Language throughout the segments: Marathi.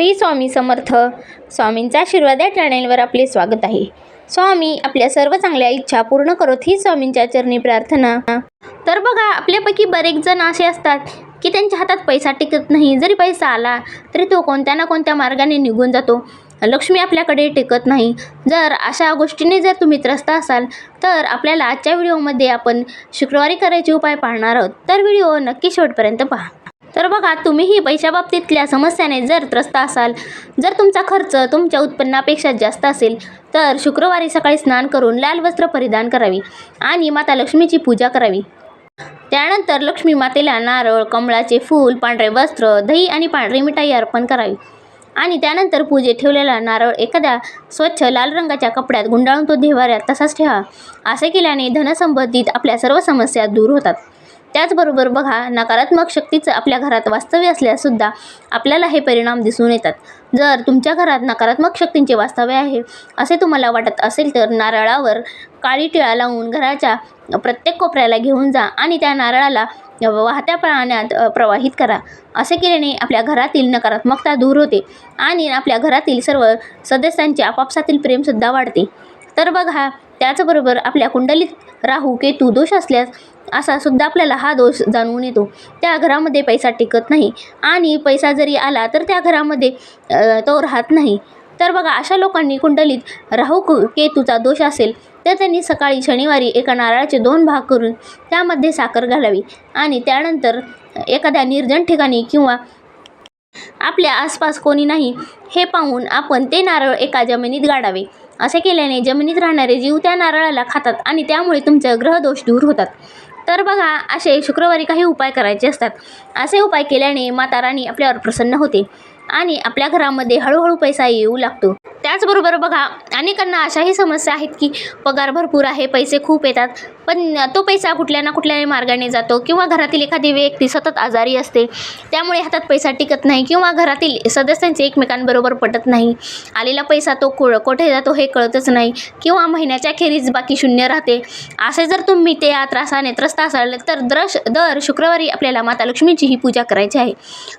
श्री स्वामी समर्थ. स्वामींचा आशीर्वाद या चॅनेलवर आपले स्वागत आहे. स्वामी आपल्या सर्व चांगल्या इच्छा पूर्ण करत ही स्वामींच्या चरणी प्रार्थना. तर बघा आपल्यापैकी बरेच जण असे असतात की त्यांच्या हातात पैसा टिकत नाही. जरी पैसा आला तरी तो कोणत्या ना कोणत्या मार्गाने निघून जातो. लक्ष्मी आपल्याकडे टिकत नाही. जर अशा गोष्टीने जर तुम्ही त्रस्त असाल तर आपल्याला आजच्या व्हिडिओमध्ये आपण शुक्रवारी करायचे उपाय पाहणार आहोत. तर व्हिडिओ नक्की शेवटपर्यंत पहा. तर बघा तुम्हीही पैशाबाबतीतल्या समस्याने जर त्रस्त असाल जर तुमचा खर्च तुमच्या उत्पन्नापेक्षा जास्त असेल तर शुक्रवारी सकाळी स्नान करून लाल वस्त्र परिधान करावी आणि माता लक्ष्मीची पूजा करावी. त्यानंतर लक्ष्मी मातेला नारळ कमळाचे फूल पांढरे वस्त्र दही आणि पांढरी मिठाई अर्पण करावी. आणि त्यानंतर पूजेत ठेवलेला नारळ एखाद्या स्वच्छ लाल रंगाच्या कपड्यात गुंडाळून तो देवाऱ्यात तसाच ठेवा. असे केल्याने धनसंबंधित आपल्या सर्व समस्या दूर होतात. त्याचबरोबर बघा नकारात्मक शक्तीचं आपल्या घरात वास्तव्य असल्यासुद्धा आपल्याला हे परिणाम दिसून येतात. जर तुमच्या घरात नकारात्मक शक्तींचे वास्तव्य आहे असे तुम्हाला वाटत असेल तर नारळावर काळी टिळा लावून घराच्या प्रत्येक कोपऱ्याला घेऊन जा आणि त्या नारळाला वाहत्या पाण्यात प्रवाहित करा. असे केल्याने आपल्या घरातील नकारात्मकता दूर होते आणि आपल्या घरातील सर्व सदस्यांचे आपापसातील प्रेमसुद्धा वाढते. तर बघा त्याचबरोबर आपल्या कुंडलीत राहू केतू दोष असल्यास असा सुद्धा आपल्याला हा दोष जाणवून येतो. त्या घरामध्ये पैसा टिकत नाही आणि पैसा जरी आला तर त्या घरामध्ये तो राहत नाही. तर बघा अशा लोकांनी कुंडलीत राहू केतूचा दोष असेल तर त्यांनी सकाळी शनिवारी एका नारळाचे दोन भाग करून त्यामध्ये साखर घालावी आणि त्यानंतर एखाद्या निर्जन ठिकाणी किंवा आपल्या आसपास कोणी नाही हे पाहून आपण ते नारळ एका जमिनीत गाडावे. असे केल्याने जमिनीत राहणारे जीव त्या नारळाला खातात आणि त्यामुळे तुमचे ग्रहदोष दूर होतात. तर बघा असे शुक्रवारी काही उपाय करायचे असतात. असे उपाय केल्याने माता राणी आपल्यावर प्रसन्न होते आणि आपल्या घरामध्ये हळूहळू पैसा येऊ लागतो. त्याचबरोबर बघा अनेकांना अशाही समस्या आहेत की पगार भरपूर आहे पैसे खूप येतात. पण तो पैसा कुठल्या ना कुठल्या मार्गाने जातो किंवा घरातील एखादी व्यक्ती सतत आजारी असते त्यामुळे हातात पैसा टिकत नाही किंवा घरातील सदस्यांचे एकमेकांबरोबर पटत नाही. आलेला पैसा तो को कोठे जातो हे कळतच नाही किंवा महिन्याच्या खेरीज बाकी शून्य राहते. असे जर तुम्ही ते या त्रासाने त्रस्त असाल तर द्रश दर शुक्रवारी आपल्याला माता लक्ष्मीची ही पूजा करायची आहे.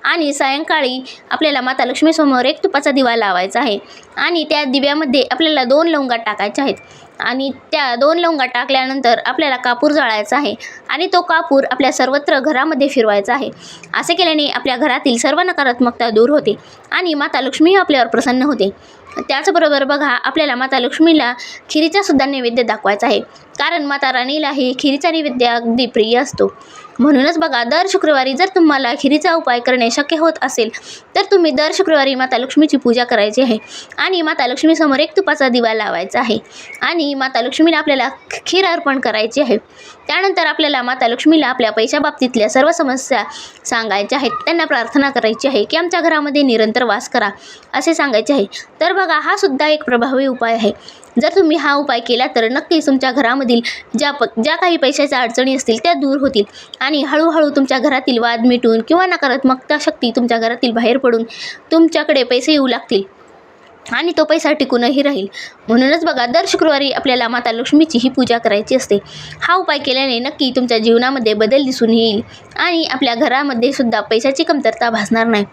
आणि सायंकाळी आपल्याला माता लक्ष्मीसमोर एक तुपाचा दिवा लावायचा आहे. आणि त्या दिव्यामध्ये आपल्याला दोन लवंगा टाकायच्या आहेत. आणि त्या दोन लवंगा टाकल्यानंतर आपल्याला कापूर जाळायचा आहे आणि तो कापूर आपल्या सर्वत्र घरामध्ये फिरवायचा आहे. असे केल्याने आपल्या घरातील सर्व नकारात्मकता दूर होते आणि माता लक्ष्मी आपल्यावर प्रसन्न होते. त्याचबरोबर बघा आपल्याला माता लक्ष्मीला खिरीचा सुद्धा नैवेद्य दाखवायचा आहे. कारण माता राणीला ही खिरीचा नैवेद्य अगदी प्रिय असतो. म्हणूनच बघा दर शुक्रवारी जर तुम्हाला खिरीचा उपाय करणे शक्य होत असेल तर तुम्ही दर शुक्रवारी माता लक्ष्मीची पूजा करायची आहे. आणि माता लक्ष्मीसमोर एक तुपाचा दिवा लावायचा आहे. आणि माता लक्ष्मीला आपल्याला खीर अर्पण करायची आहे. त्यानंतर आपल्याला माता लक्ष्मीला आपल्या पैशाबाबतीतल्या सर्व समस्या सांगायच्या आहेत. त्यांना प्रार्थना करायची आहे की आमच्या घरामध्ये निरंतर वास करा असे सांगायचे आहे. तर बघा हा सुद्धा एक प्रभावी उपाय आहे. जर तुम्ही हा उपाय केला तर नक्कीच तुमच्या घरामधील ज्या प ज्या काही पैशाच्या अडचणी असतील त्या दूर होतील. आणि हळूहळू तुमच्या घरातील वाद मिटून किंवा नकारात्मकता शक्ती तुमच्या घरातील बाहेर पडून तुमच्याकडे पैसे येऊ लागतील. आणि तो पैसा टिकूनही राहील. म्हणूनच बघा दर शुक्रवारी आपल्याला माता लक्ष्मीची ही पूजा करायची असते. हा उपाय केल्याने नक्की तुमच्या जीवनामध्ये बदल दिसून येईल. आणि आपल्या घरामध्ये सुद्धा पैशाची कमतरता भासणार नाही.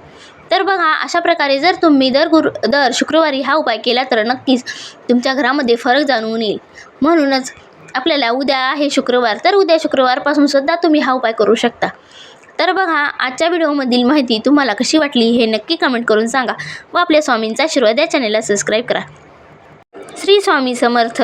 तर बघा अशा प्रकारे जर तुम्ही दर गुरु दर शुक्रवारी हा उपाय केला तर नक्कीच तुमच्या घरामध्ये फरक जाणवून येईल. म्हणूनच आपल्याला उद्या आहे शुक्रवार तर उद्या शुक्रवारपासून सुद्धा तुम्ही हा उपाय करू शकता. तर बघा आजच्या व्हिडिओमधील माहिती तुम्हाला कशी वाटली हे नक्की कमेंट करून सांगा व आपल्या स्वामींचा आशीर्वाद या चॅनलला सबस्क्राईब करा. श्री स्वामी समर्थ.